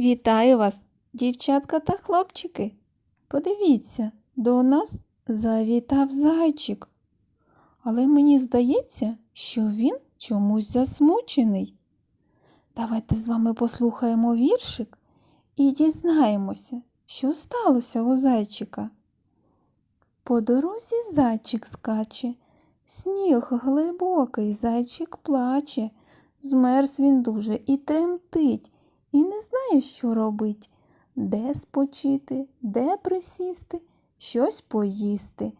Вітаю вас, дівчатка та хлопчики. Подивіться, до нас завітав зайчик. Але мені здається, що він чомусь засмучений. Давайте з вами послухаємо віршик і дізнаємося, що сталося у зайчика. По дорозі зайчик скаче, сніг глибокий, зайчик плаче. Змерз він дуже і тремтить, і не знає, що робить, де спочити, де присісти, щось поїсти.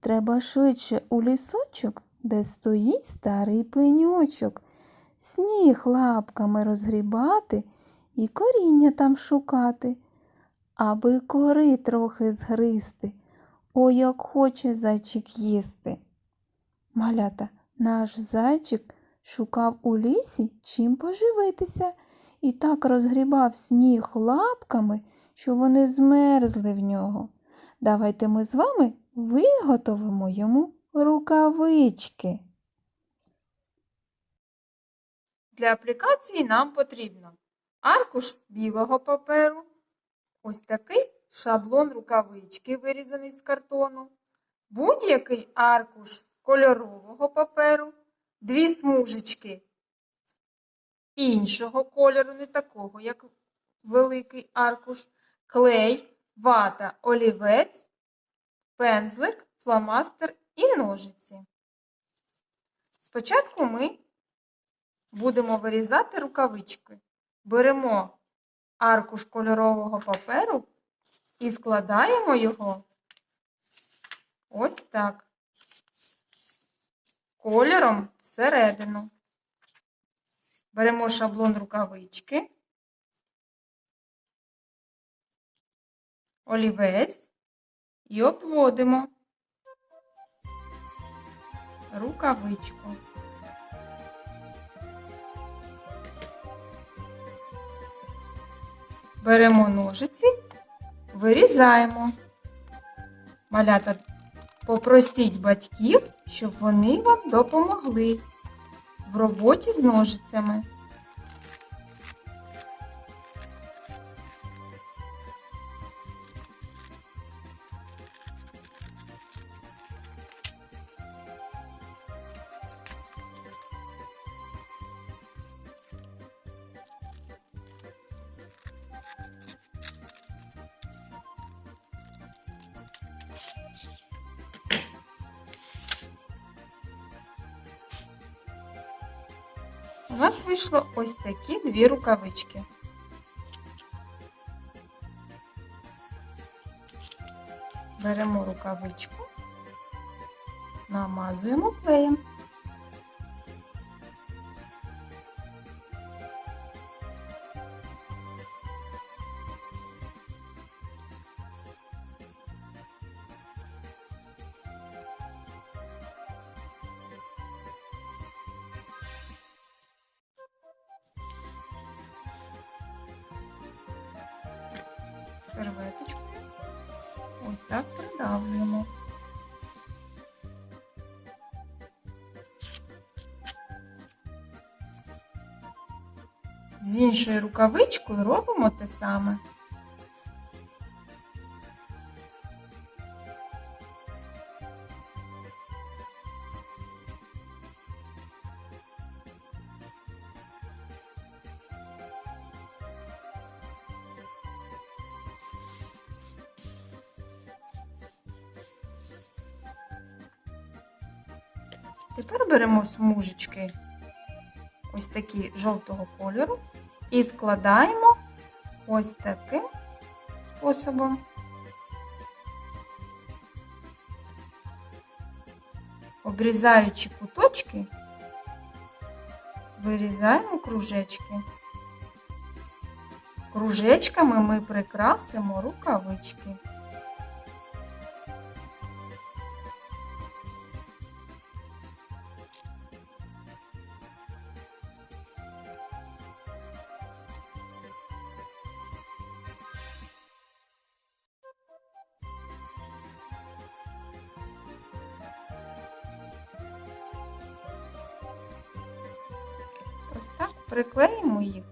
Треба швидше у лісочок, де стоїть старий пеньочок, сніг лапками розгрібати і коріння там шукати, аби кори трохи згристи. Ой, як хоче зайчик їсти. Малята, наш зайчик шукав у лісі чим поживитися і так розгрібав сніг лапками, що вони змерзли в нього. Давайте ми з вами виготовимо йому рукавички. Для аплікації нам потрібно аркуш білого паперу, ось такий шаблон рукавички, вирізаний з картону, будь-який аркуш кольорового паперу, дві смужечки іншого кольору, не такого, як великий аркуш, клей, вата, олівець, пензлик, фломастер і ножиці. Спочатку ми будемо вирізати рукавички. Беремо аркуш кольорового паперу і складаємо його ось так, кольором всередину. Беремо шаблон рукавички, олівець і обводимо рукавичку. Беремо ножиці, вирізаємо. Малята, попросіть батьків, щоб вони вам допомогли в роботі з ножицями. У нас вийшло ось такі дві рукавички. Беремо рукавичку, намазуємо клеєм. Серветочкою. Ось так придавлюємо. З іншою рукавичкою робимо те саме. Тепер беремо смужечки ось такі жовтого кольору і складаємо ось таким способом. Обрізаючи куточки, вирізаємо кружечки. Кружечками ми прикрасимо рукавички. Приклеїмо їх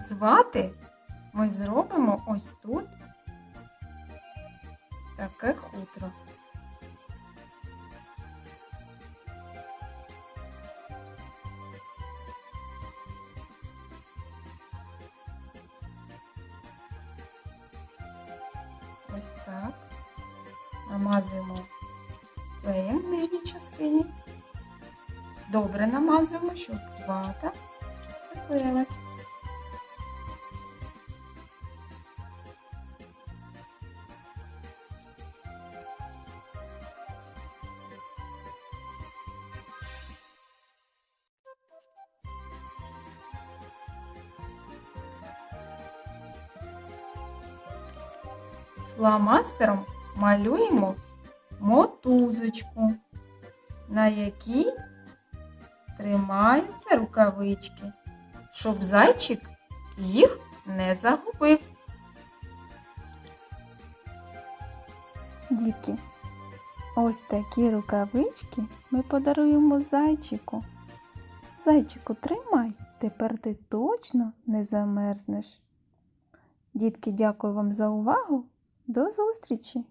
звати, ми зробимо ось тут таке хутро. Ось так. Намазуємо клеєм в нижній частині. Добре намазуємо, щоб вата приклеїлась. Фломастером малюємо мотузочку, на якій тримаються рукавички, щоб зайчик їх не загубив. Дітки, ось такі рукавички ми подаруємо зайчику. Зайчику, тримай, тепер ти точно не замерзнеш. Дітки, дякую вам за увагу. До зустрічі!